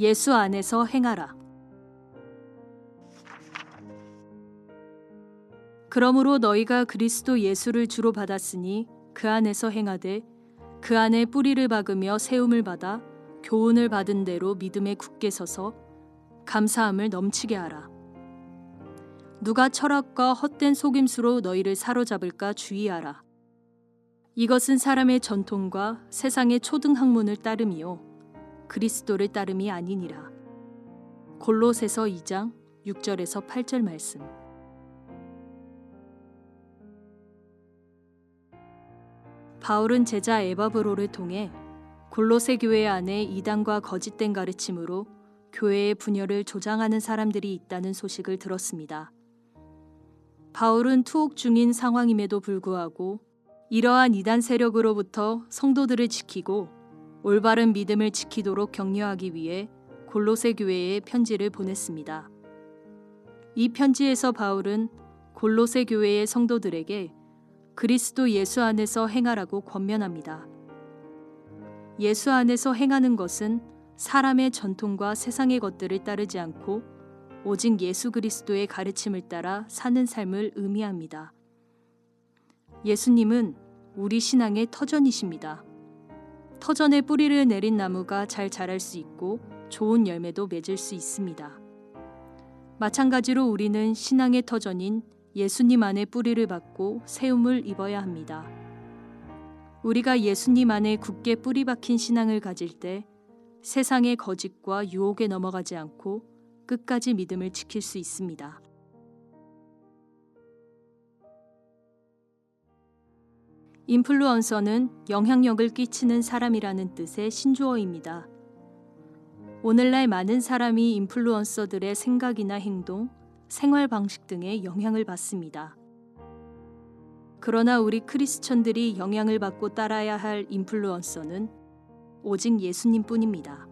예수 안에서 행하라. 그러므로 너희가 그리스도 예수를 주로 받았으니 그 안에서 행하되 그 안에 뿌리를 박으며 세움을 받아 교훈을 받은 대로 믿음에 굳게 서서 감사함을 넘치게 하라. 누가 철학과 헛된 속임수로 너희를 사로잡을까 주의하라. 이것은 사람의 전통과 세상의 초등 학문을 따름이요 그리스도를 따름이 아니니라. 골로새서 2장 6절에서 8절 말씀. 바울은 제자 에바브로를 통해 골로새 교회 안에 이단과 거짓된 가르침으로 교회의 분열을 조장하는 사람들이 있다는 소식을 들었습니다. 바울은 투옥 중인 상황임에도 불구하고 이러한 이단 세력으로부터 성도들을 지키고 올바른 믿음을 지키도록 격려하기 위해 골로새 교회에 편지를 보냈습니다. 이 편지에서 바울은 골로새 교회의 성도들에게 그리스도 예수 안에서 행하라고 권면합니다. 예수 안에서 행하는 것은 사람의 전통과 세상의 것들을 따르지 않고 오직 예수 그리스도의 가르침을 따라 사는 삶을 의미합니다. 예수님은 우리 신앙의 터전이십니다. 터전에 뿌리를 내린 나무가 잘 자랄 수 있고 좋은 열매도 맺을 수 있습니다. 마찬가지로 우리는 신앙의 터전인 예수님 안에 뿌리를 받고 세움을 입어야 합니다. 우리가 예수님 안에 굳게 뿌리 박힌 신앙을 가질 때 세상의 거짓과 유혹에 넘어가지 않고 끝까지 믿음을 지킬 수 있습니다. 인플루언서는 영향력을 끼치는 사람이라는 뜻의 신조어입니다. 오늘날 많은 사람이 인플루언서들의 생각이나 행동, 생활 방식 등에 영향을 받습니다. 그러나 우리 크리스천들이 영향을 받고 따라야 할 인플루언서는 오직 예수님 뿐입니다.